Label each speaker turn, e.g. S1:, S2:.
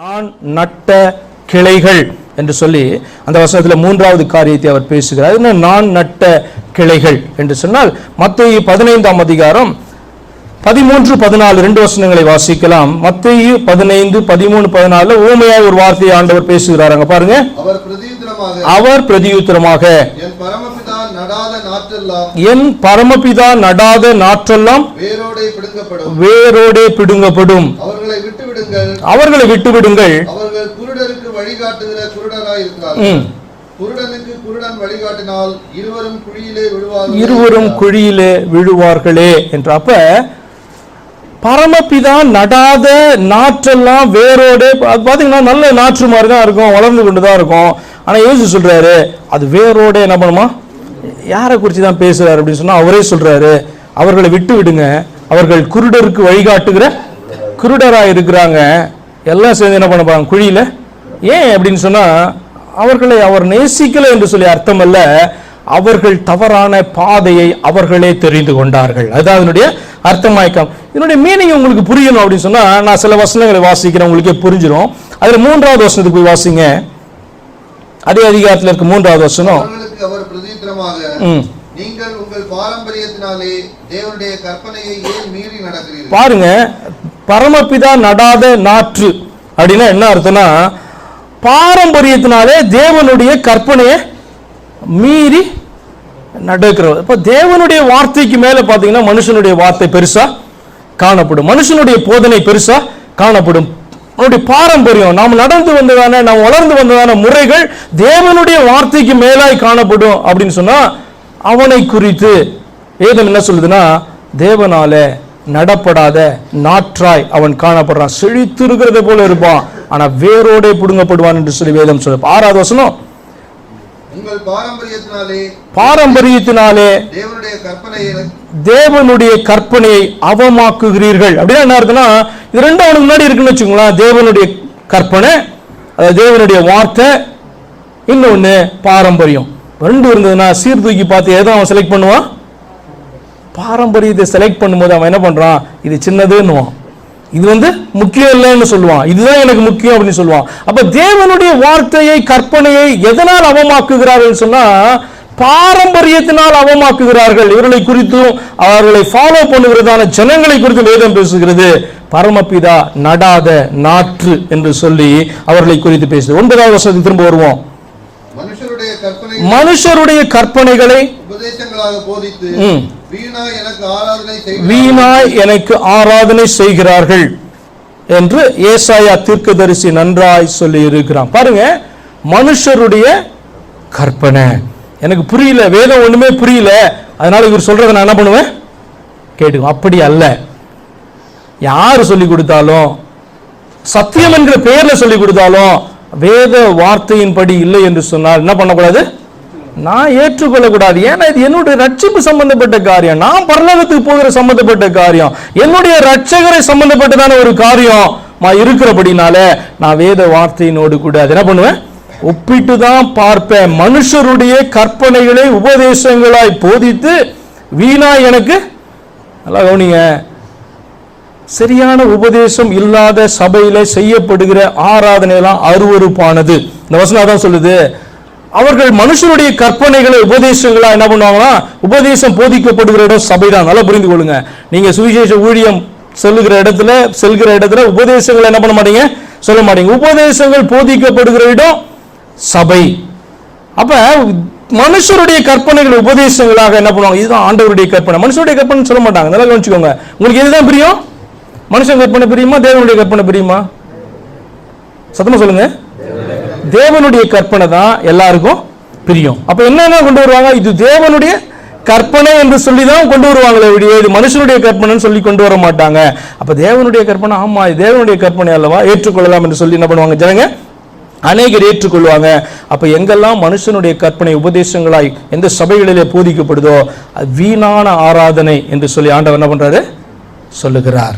S1: நான் நட்ட கிளைகள் என்று சொல்லி அந்த வசனத்தில் மூன்றாவது காரியத்தை அவர் பேசுகிறார். என்ன? நான் நட்ட கிளைகள் என்று சொன்னால் மத்திய பதினைந்தாம் அதிகாரம் பதிமூன்று பதினாலு ரெண்டு வசனங்களை வாசிக்கலாம். மத்திய பதினைந்து பதிமூணு பதினாலுல ஊமையாய் ஒரு வார்த்தையை ஆண்டவர் பேசுகிறார். அங்க பாருங்க.
S2: அவர் பிரதியுத்தரமாக என் பரமபிதா நடாத நாற்றெல்லாம் வேரோடே பிடுங்கப்படும். அவர்களை விட்டு விடுங்கள்
S1: அவர்களை விட்டுவிடுங்கள்.
S2: அவர்கள் குருடருக்கு வழிகாட்டுகிற குருடராய் இருக்கிறார்கள். குருடனுக்கு குருடன் வழிகாட்டினால் இருவரும் குழியிலே விழுவார்கள்.
S1: இருவரும் குழியிலே விழுவார்களே என்று அப்ப பரமபிதா நடாத நாற்றெல்லாம் வேரோடு அது பார்த்தீங்கன்னா நல்ல நாற்று மாதிரி தான் இருக்கும் வளர்ந்து கொண்டு தான் இருக்கும். ஆனால் இயேசு சொல்றாரு அது வேரோட என்ன பண்ணுமா? யாரை குறித்து தான் பேசுறாரு அப்படின்னு சொன்னா அவரே சொல்றாரு. அவர்களை விட்டு விடுங்க அவர்கள் குருடருக்கு வழிகாட்டுகிற குருடராக இருக்கிறாங்க. எல்லாம் சேர்ந்து என்ன பண்ண போறாங்க குழியில? ஏன் அப்படின்னு சொன்னா அவர்களை அவர் நேசிக்கல என்று சொல்லி அர்த்தம் அல்ல. அவர்கள் தவறான பாதையை அவர்களே தெரிந்து கொண்டார்கள். அதுதான் அதனுடைய அர்த்தமாய்க்கம். இதனுடைய மீனிங் உங்களுக்கு புரியணும் அப்படின்னு சொன்னா நான் சில வசனங்களை வாசிக்கிறேன் உங்களுக்கே புரிஞ்சிடும் அதுல மூன்றாவது வசனத்துக்கு போய் வாசிங்க. அதே அதிகாரத்தில் இருக்க மூன்றாவது வசனம். பாருங்க பரமபிதா நடாத நாற்று. அப்படின்னா என்ன அர்த்தம்னா பாரம்பரியத்தினாலே தேவனுடைய கற்பனையை மீறி நடக்கிறது. இப்போ தேவனுடைய வார்த்தைக்கு மேலே பார்த்தீங்கன்னா மனுஷனுடைய வார்த்தை பெருசா காணப்படும். மனுஷனுடைய போதனை பெருசா காணப்படும். அவனுடைய பாரம்பரியம் நாம் நடந்து வந்ததான நாம் வளர்ந்து வந்ததான முறைகள் தேவனுடைய வார்த்தைக்கு மேலாய் காணப்படும் அப்படின்னு சொன்னா அவனை குறித்து வேதம் என்ன சொல்லுதுன்னா தேவனால நடப்படாத நாற்றாய் அவன் காணப்படுறான். செழித்திருக்கிறதை போல இருப்பான். ஆனா வேரோடே பிடுங்கப்படுவான் என்று சொல்லி வேதம் சொல்லு ஆறாவது வசனம்.
S2: பாரம்பரியத்தினாலே தேவனுடைய கற்பனையை
S1: அவமாக்குகிறீர்கள். அப்படின்னா என்ன அர்த்தம்னா இது ரெண்டும் அவனுக்கு முன்னாடி இருக்குன்னு வச்சுக்கோங்களேன். தேவனுடைய கற்பனை அதாவது தேவனுடைய வார்த்தை இன்னொன்னு பாரம்பரியம். ரெண்டு இருந்ததுன்னா சீர்தூக்கி பார்த்து எதை அவன் செலக்ட் பண்ணுவான்? பாரம்பரியத்தை செலக்ட் பண்ணும்போது அவன் என்ன பண்ணுறான் இது சின்னதுன்னுவான். இது வந்து முக்கியம் இல்லைன்னு சொல்லுவான். இதுதான் எனக்கு முக்கியம் அப்படின்னு சொல்லுவான். அப்போ தேவனுடைய வார்த்தையை கற்பனையை எதனால் அவமாக்குகிறார்கள் சொன்னால் பாரம்பரியத்தினால் அவமாக்குகிறார்கள். இவர்களை குறித்தும் அவர்களை ஃபாலோ பண்ணுகிறதான ஜனங்களை குறித்து வேதம் பேசுகிறது. பரமபிதா நடாத நாற்று என்று சொல்லி அவர்களை குறித்து பேசுது. ஒன்பதாவது வருஷத்துக்கு திரும்ப வருவோம்.
S2: மனுஷருடைய கற்பனை
S1: மனுஷருடைய கற்பனைகளை
S2: உபதேசங்களாக போதித்து
S1: ம்.
S2: வீணா எனக்கு ஆராதனை செய்கிறார்கள்.
S1: வீணாய் எனக்கு ஆராதனை செய்கிறார்கள் என்று ஏசாயா தீர்க்கதரிசி நன்றாய் சொல்லி இருக்கிறான். பாருங்க மனுஷருடைய கற்பனை. எனக்கு புரியல வேதம் ஒண்ணுமே புரியல. அதனால இவர் சொல்றதை நான் என்ன பண்ணுவேன்? கேட்டுக்கோ அப்படி அல்ல. யார் சொல்லி கொடுத்தாலும் சத்தியம் என்கிற பெயர்ல சொல்லி கொடுத்தாலும் வேத வார்த்தையின்படி இல்லை என்று சொன்னால் என்ன பண்ணக்கூடாது? நான் ஏற்றுக்கொள்ளக்கூடாது. ஏன்னா இது என்னுடைய ரட்சிப்பு சம்பந்தப்பட்ட காரியம். நான் பரலோகத்துக்கு போகிற சம்பந்தப்பட்ட காரியம். என்னுடைய ரட்சகரை சம்பந்தப்பட்டதான ஒரு காரியம். நான் இருக்கிறபடினால நான் வேத வார்த்தையினோடு கூட அது என்ன பண்ணுவேன்? ஒப்பிட்டு தான் பார்ப்பேன். மனுஷருடைய கற்பனைகளை உபதேசங்களாய் போதித்து வீணா எனக்கு நல்லா கவனிங்க. சரியான உபதேசம் இல்லாத சபையில செய்யப்படுகிற ஆராதனையெல்லாம் அருவருப்பானது. இந்த வசனம் தான் சொல்லுது. அவர்கள் மனுஷனுடைய கற்பனைகளை உபதேசங்களா என்ன பண்ணுவாங்கன்னா உபதேசம் போதிக்கப்படுகிற இடம் சபை தான் நல்லா புரிந்து கொள்ளுங்க. நீங்க சுவிசேஷ ஊழியம் சொல்லுகிற இடத்துல செல்கிற இடத்துல உபதேசங்களை என்ன பண்ண மாட்டீங்க? சொல்ல மாட்டீங்க. உபதேசங்கள் போதிக்கப்படுகிற இடம் சபை. அப்ப மனுஷருடைய கற்பனைகள் உபதேசங்களாக என்ன பண்ணுவாங்க? இதுதான் ஆண்டவருடைய கற்பனை. மனுஷருடைய கற்பனை சொல்ல மாட்டாங்க. நல்லா கவனிச்சுக்கோங்க. உங்களுக்கு எதுதான் பிரியும்? மனுஷன் கற்பனை பிரியுமா? தேவனுடைய கற்பனை பிரியுமா? சத்தமா சொல்லுங்க. தேவனுடைய கற்பனை தான் எல்லாருக்கும் பிரியும். அப்ப என்னென்ன கொண்டு வருவாங்க? இது தேவனுடைய கற்பனை என்று சொல்லி தான் கொண்டு வருவாங்களே ஒழிய இது மனுஷனுடைய கற்பனைன்னு சொல்லி கொண்டு வர மாட்டாங்க. அப்ப தேவனுடைய கற்பனை ஆமா இது தேவனுடைய கற்பனை அல்லவா? ஏற்றுக்கொள்ளலாம் என்று சொல்லி என்ன பண்ணுவாங்க ஜனங்க? அநேகர் ஏற்றுக்கொள்வாங்க. அப்ப எங்கெல்லாம் மனுஷனுடைய கற்பனை உபதேசங்களாய் எந்த சபைகளிலே போதிக்கப்படுதோ அது வீணான ஆராதனை என்று சொல்லி ஆண்டவர் என்ன பண்றாரு? சொல்லுகிறார்.